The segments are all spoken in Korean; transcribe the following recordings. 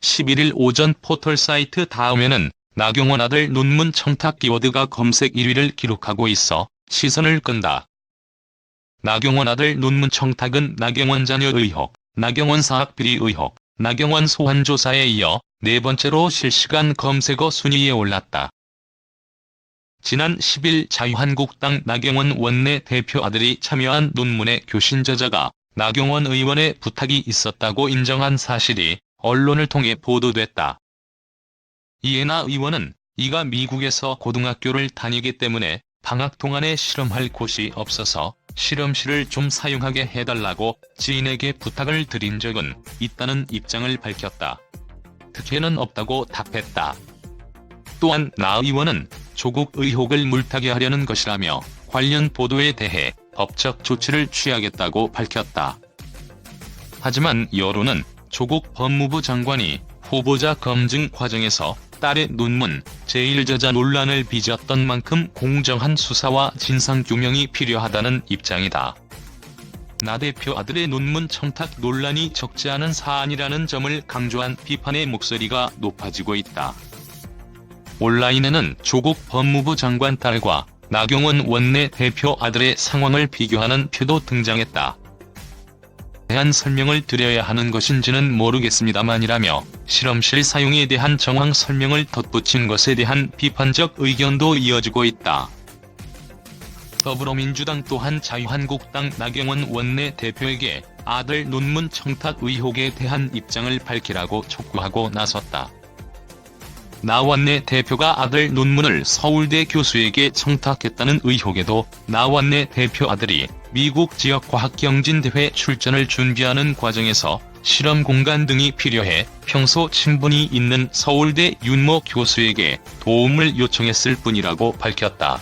11일 오전 포털 사이트 다음에는 나경원 아들 논문 청탁 키워드가 검색 1위를 기록하고 있어 시선을 끈다. 나경원 아들 논문 청탁은 나경원 자녀 의혹, 나경원 사학 비리 의혹, 나경원 소환 조사에 이어 네 번째로 실시간 검색어 순위에 올랐다. 지난 10일 자유한국당 나경원 원내 대표 아들이 참여한 논문의 교신 저자가 나경원 의원의 부탁이 있었다고 인정한 사실이 언론을 통해 보도됐다. 이에 나 의원은 이가 미국에서 고등학교를 다니기 때문에 방학 동안에 실험할 곳이 없어서 실험실을 좀 사용하게 해달라고 지인에게 부탁을 드린 적은 있다는 입장을 밝혔다. 특혜는 없다고 답했다. 또한 나 의원은 조국 의혹을 물타게 하려는 것이라며 관련 보도에 대해 법적 조치를 취하겠다고 밝혔다. 하지만 여론은 조국 법무부 장관이 후보자 검증 과정에서 딸의 논문 제1저자 논란을 빚었던 만큼 공정한 수사와 진상규명이 필요하다는 입장이다. 나 대표 아들의 논문 청탁 논란이 적지 않은 사안이라는 점을 강조한 비판의 목소리가 높아지고 있다. 온라인에는 조국 법무부 장관 딸과 나경원 원내 대표 아들의 상황을 비교하는 표도 등장했다. 대한 설명을 드려야 하는 것인지는 모르겠습니다만이라며 실험실 사용에 대한 정황 설명을 덧붙인 것에 대한 비판적 의견도 이어지고 있다. 더불어민주당 또한 자유한국당 나경원 원내 대표에게 아들 논문 청탁 의혹에 대한 입장을 밝히라고 촉구하고 나섰다. 나 원내 대표가 아들 논문을 서울대 교수에게 청탁했다는 의혹에도 나 원내 대표 아들이 미국 지역 과학경진대회 출전을 준비하는 과정에서 실험 공간 등이 필요해 평소 친분이 있는 서울대 윤모 교수에게 도움을 요청했을 뿐이라고 밝혔다.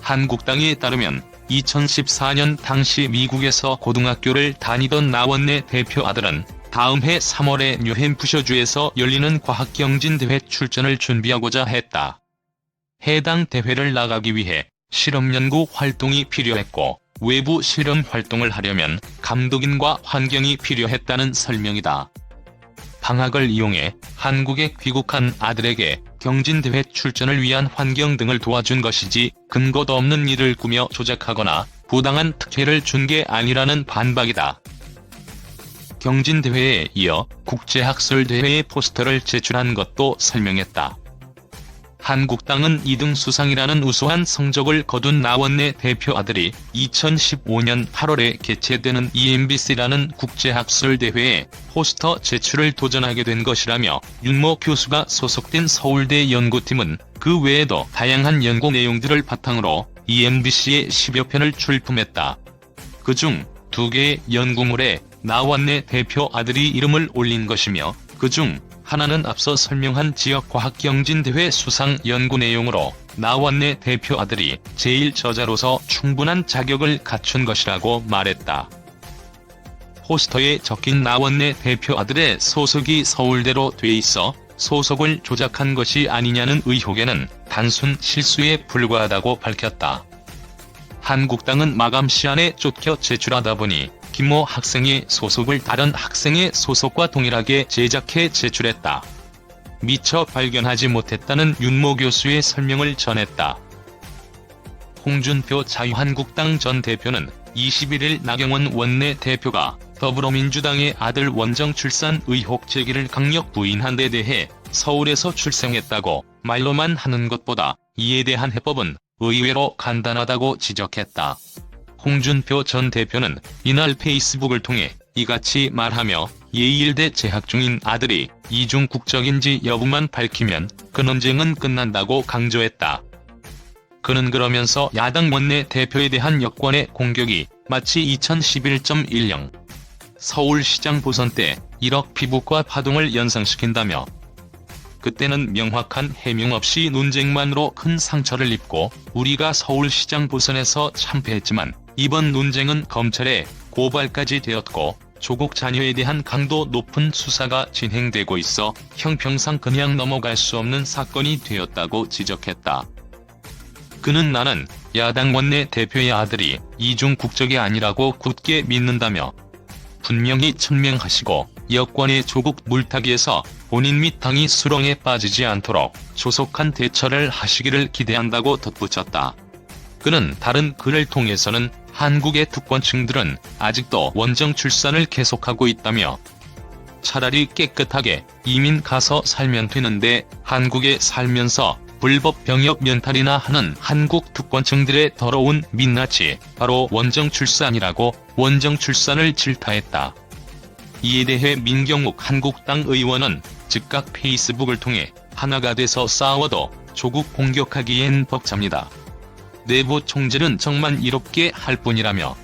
한국당에 따르면 2014년 당시 미국에서 고등학교를 다니던 나원내 대표 아들은 다음 해 3월에 뉴햄프셔주에서 열리는 과학경진대회 출전을 준비하고자 했다. 해당 대회를 나가기 위해 실험연구 활동이 필요했고 외부 실험 활동을 하려면 감독인과 환경이 필요했다는 설명이다. 방학을 이용해 한국에 귀국한 아들에게 경진대회 출전을 위한 환경 등을 도와준 것이지 근거도 없는 일을 꾸며 조작하거나 부당한 특혜를 준 게 아니라는 반박이다. 경진대회에 이어 국제학술대회에 포스터를 제출한 것도 설명했다. 한국당은 2등 수상이라는 우수한 성적을 거둔 나원내 대표 아들이 2015년 8월에 개최되는 EMBC라는 국제학술대회에 포스터 제출을 도전하게 된 것이라며 윤모 교수가 소속된 서울대 연구팀은 그 외에도 다양한 연구 내용들을 바탕으로 EMBC에 10여 편을 출품했다. 그중 두 개의 연구물에 나원내 대표 아들이 이름을 올린 것이며 그중 하나는 앞서 설명한 지역과학경진대회 수상 연구 내용으로 나원내 대표 아들이 제1저자로서 충분한 자격을 갖춘 것이라고 말했다. 포스터에 적힌 나원내 대표 아들의 소속이 서울대로 돼 있어 소속을 조작한 것이 아니냐는 의혹에는 단순 실수에 불과하다고 밝혔다. 한국당은 마감 시한에 쫓겨 제출하다 보니 김모 학생의 소속을 다른 학생의 소속과 동일하게 제작해 제출했다. 미처 발견하지 못했다는 윤모 교수의 설명을 전했다. 홍준표 자유한국당 전 대표는 21일 나경원 원내 대표가 더불어민주당의 아들 원정 출산 의혹 제기를 강력 부인한 데 대해 서울에서 출생했다고 말로만 하는 것보다 이에 대한 해법은 의외로 간단하다고 지적했다. 홍준표 전 대표는 이날 페이스북을 통해 이같이 말하며 예일대 재학 중인 아들이 이중 국적인지 여부만 밝히면 그 논쟁은 끝난다고 강조했다. 그는 그러면서 야당 원내 대표에 대한 여권의 공격이 마치 2011.10 서울시장 보선 때 1억 피부과 파동을 연상시킨다며 그때는 명확한 해명 없이 논쟁만으로 큰 상처를 입고 우리가 서울시장 보선에서 참패했지만 이번 논쟁은 검찰에 고발까지 되었고 조국 자녀에 대한 강도 높은 수사가 진행되고 있어 형평상 그냥 넘어갈 수 없는 사건이 되었다고 지적했다. 그는 나는 야당 원내 대표의 아들이 이중 국적이 아니라고 굳게 믿는다며 분명히 천명하시고 여권의 조국 물타기에서 본인 및 당이 수렁에 빠지지 않도록 조속한 대처를 하시기를 기대한다고 덧붙였다. 그는 다른 글을 통해서는 한국의 특권층들은 아직도 원정 출산을 계속하고 있다며 차라리 깨끗하게 이민 가서 살면 되는데 한국에 살면서 불법 병역 면탈이나 하는 한국 특권층들의 더러운 민낯이 바로 원정 출산이라고 원정 출산을 질타했다. 이에 대해 민경욱 한국당 의원은 즉각 페이스북을 통해 하나가 돼서 싸워도 조국 공격하기엔 벅찹니다. 내부 총질은 정말 이롭게 할 뿐이라며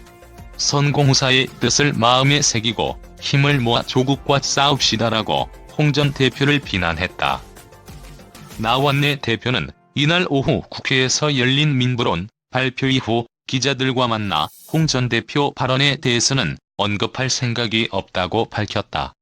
선공사의 뜻을 마음에 새기고 힘을 모아 조국과 싸웁시다라고 홍 전 대표를 비난했다. 나원내 대표는 이날 오후 국회에서 열린 민부론 발표 이후 기자들과 만나 홍 전 대표 발언에 대해서는 언급할 생각이 없다고 밝혔다.